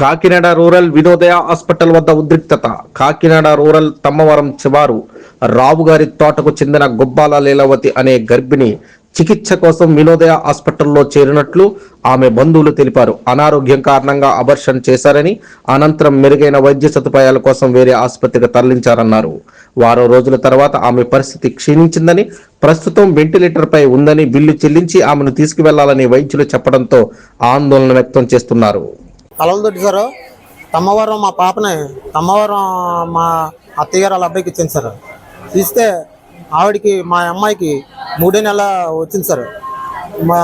Kakinada rural Vinodaya hospital వద్ద ఉద్రిక్తత. Kakinada rural Tammavaram చివారు రావుగారి తోటకు చెందిన గుబ్బాల లీలావతి అనే గర్భిణి చికిత్స కోసం వినోదయ హాస్పిటల్లో చేరినట్లు ఆమె బంధువులు తెలిపారు. అనారోగ్యం కారణంగా అబర్షన్ చేశారని అనంతరం మెరుగైన వైద్య సదుపాయాల కోసం వేరే ఆసుపత్రికి తరలించారన్నారు. వారం రోజుల తర్వాత ఆమె పరిస్థితి క్షీణించిందని ప్రస్తుతం వెంటిలేటర్పై ఉందని బిల్లు చెల్లించి ఆమెను తీసుకువెళ్ళాలని వైద్యులు చెప్పడంతో ఆందోళన వ్యక్తం చేస్తున్నారు. కలవదొడ్డి సార్ తమ్మవరం మా పాపని తమ్మవరం మా అత్తయ్యగారు వాళ్ళ అబ్బాయికి ఇచ్చింది సార్. ఇస్తే ఆవిడకి మా అమ్మాయికి మూడే నెల వచ్చింది సార్. మా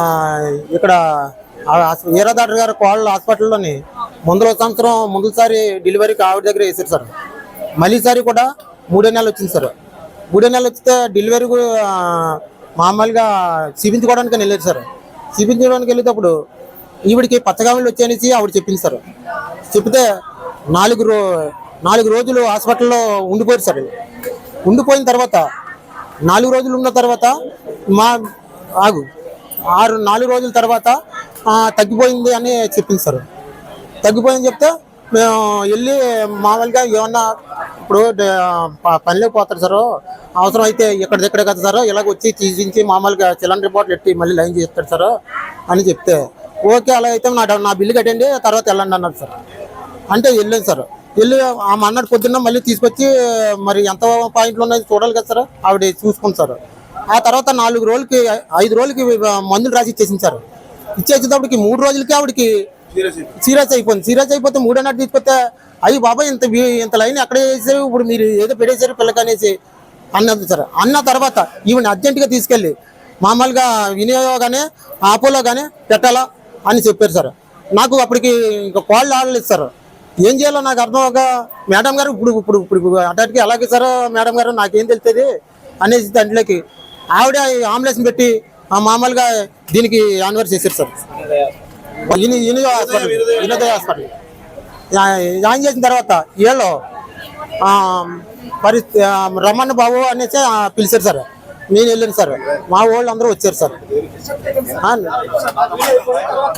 ఇక్కడ ఆ డాక్టర్ గారు కోళ్ళ హాస్పిటల్లోని ముందుల సంవత్సరం ముందుసారి డెలివరీకి ఆవిడ దగ్గర వేసారు సార్. మళ్ళీసారి కూడా మూడే నెలలు వచ్చింది సార్. మూడే నెలలు వస్తే డెలివరీ కూడా మామూలుగా చూపించుకోవడానికి వెళ్ళారు సార్. చూపించుకోవడానికి వెళ్ళేటప్పుడు ఈవిడికి పచ్చగామిళ్ళు వచ్చాయనేసి ఆవిడ చెప్పింది సార్. చెప్తే నాలుగు రో నాలుగు రోజులు హాస్పిటల్లో ఉండిపోయారు సార్. ఉండిపోయిన తర్వాత నాలుగు రోజులు ఉన్న తర్వాత మా ఆగు ఆరు నాలుగు రోజుల తర్వాత తగ్గిపోయింది అని చెప్పింది సార్. తగ్గిపోయింది చెప్తే మేము వెళ్ళి మామూలుగా ఏమన్నా ఇప్పుడు డ- పనిలోకి పోతారు సార్. అవసరం అయితే ఎక్కడిదెక్కడ కదా సార్ ఇలాగ వచ్చి తీసించి మామూలుగా చిల్లన్ రిపోర్ట్లు ఎట్టి మళ్ళీ లైన్ చేస్తాడు సార్ అని చెప్తే ఓకే అలా అయితే నా నా బిల్లు కట్టండి తర్వాత వెళ్ళండి అన్నారు సార్. అంటే వెళ్ళాను సార్. వెళ్ళి ఆమె అన్నట్టు పొద్దున్న మళ్ళీ తీసుకొచ్చి మరి ఎంత పాయింట్లు ఉన్నాయి చూడాలి కదా సార్ ఆవిడ చూసుకుంది సార్. ఆ తర్వాత నాలుగు రోజులకి ఐదు రోజులకి మందులు రాసి ఇచ్చేసింది సార్. ఇచ్చేసేటప్పటికి మూడు రోజులకి ఆవిడకి సీరియస్ అయిపోయింది. సీరియస్ అయిపోతే మూడో నాటి తీసుకొస్తే అయ్యి బాబాయ్ ఇంత ఇంత లైన్ అక్కడే వేసారు? ఇప్పుడు మీరు ఏదో పెట్టేశారు పిల్లకనేసి అన్నది సార్. అన్న తర్వాత ఈవెన్ అర్జెంటుగా తీసుకెళ్ళి మామూలుగా వినియోగానే ఆపోలో కానీ పెట్టాలా? అని చెప్పారు సార్. నాకు అప్పటికి ఇంకా కాళ్ళు ఆడలేదు సార్. ఏం చేయాలో నాకు అర్థం అవ్వక మేడం గారు ఇప్పుడు ఇప్పుడు ఇప్పుడు అటాటికి అలాగే సార్ మేడం గారు నాకేం తెలుస్తుంది అనేసి దాంట్లోకి ఆవిడ అంబులెన్స్ పెట్టి ఆ మామూలుగా దీనికి యాన్వర్ చేశారు సార్. ఇని హాస్పిటల్ వినోదయ హాస్పిటల్. జాయిన్ చేసిన తర్వాత ఏళ్ళు పరిస్థితి రమణ బాబు అనేసి పిలిచారు సార్. నేను వెళ్ళాను సార్. మా వాళ్ళు అందరూ వచ్చారు సార్.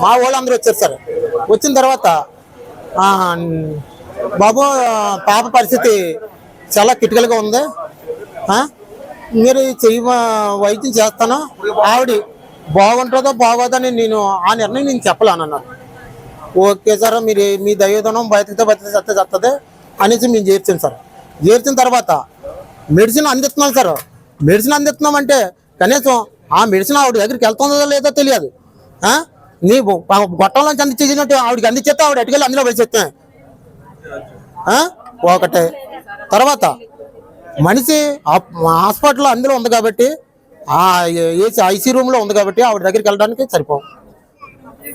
మా వాళ్ళు అందరూ వచ్చారు సార్. వచ్చిన తర్వాత బాబు పాప పరిస్థితి చాలా క్రిటికల్గా ఉంది. మీరు చెయ్యి వైద్యం చేస్తాను. ఆవిడ బాగుంటుందో బాగోదని నేను ఆ నిర్ణయం నేను చెప్పలేనన్నాను ఓకే సార్ మీరు మీ దయోధనం బతికితే బతికితే చస్తే చస్తుంది అనేసి మేము చేర్చాం సార్. చేర్చిన తర్వాత మెడిసిన్ అందిస్తున్నాం సార్. మెడిసిన్ అందిస్తున్నాం అంటే కనీసం ఆ మెడిసిన్ ఆవిడ దగ్గరికి వెళ్తుందో లేదో తెలియదు. నీ గొట్టంలోంచి అందించేసినట్టు ఆవిడకి అందించేస్తే ఆవిడ ఎటుకెళ్ళి అందులో పడిచేస్తే ఒకటే. తర్వాత మనిషి హాస్పిటల్లో హాస్పిటల్ అందులో ఉంది కాబట్టి ఆ ఏసీ ఐసీ రూమ్లో ఉంది కాబట్టి ఆవిడ దగ్గరికి వెళ్ళడానికి సరిపోం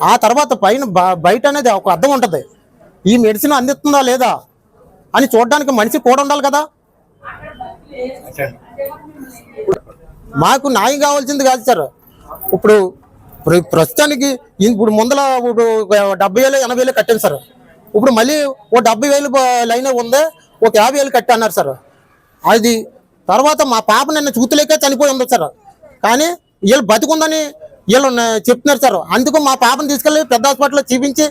ఆ తర్వాత పైన బ- బయట అనేది ఒక అర్థం ఉంటుంది. ఈ మెడిసిన్ అందిస్తుందా లేదా అని చూడడానికి మనిషి కూడా ఉండాలి కదా. మాకు న్యాయం కావాల్సింది కాదు సార్. ఇప్పుడు ప్రస్తుతానికి ఇప్పుడు ముందల ఇప్పుడు డెబ్బై వేలు ఎనభై వేలు కట్టాను సార్. ఇప్పుడు మళ్ళీ ఓ డెబ్బై వేలు లైన్ ఉంది ఒక యాభై వేలు కట్టా అన్నారు సార్. అది తర్వాత మా పాప నిన్న చూతులేకే చనిపోయి ఉంది సార్. కానీ వీళ్ళు బతుకుందని వీళ్ళు చెప్తున్నారు సార్. అందుకు మా పాపను తీసుకెళ్ళి పెద్ద హాస్పిటల్లో చూపించి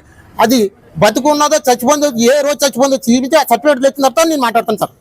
అది బతుకున్నదో చచ్చిపోయిందో ఏ రోజు చచ్చిపోయిందో చూపించి ఆ సర్టిఫికేట్ తెచ్చిన తర్వాత నేను మాట్లాడతాను సార్.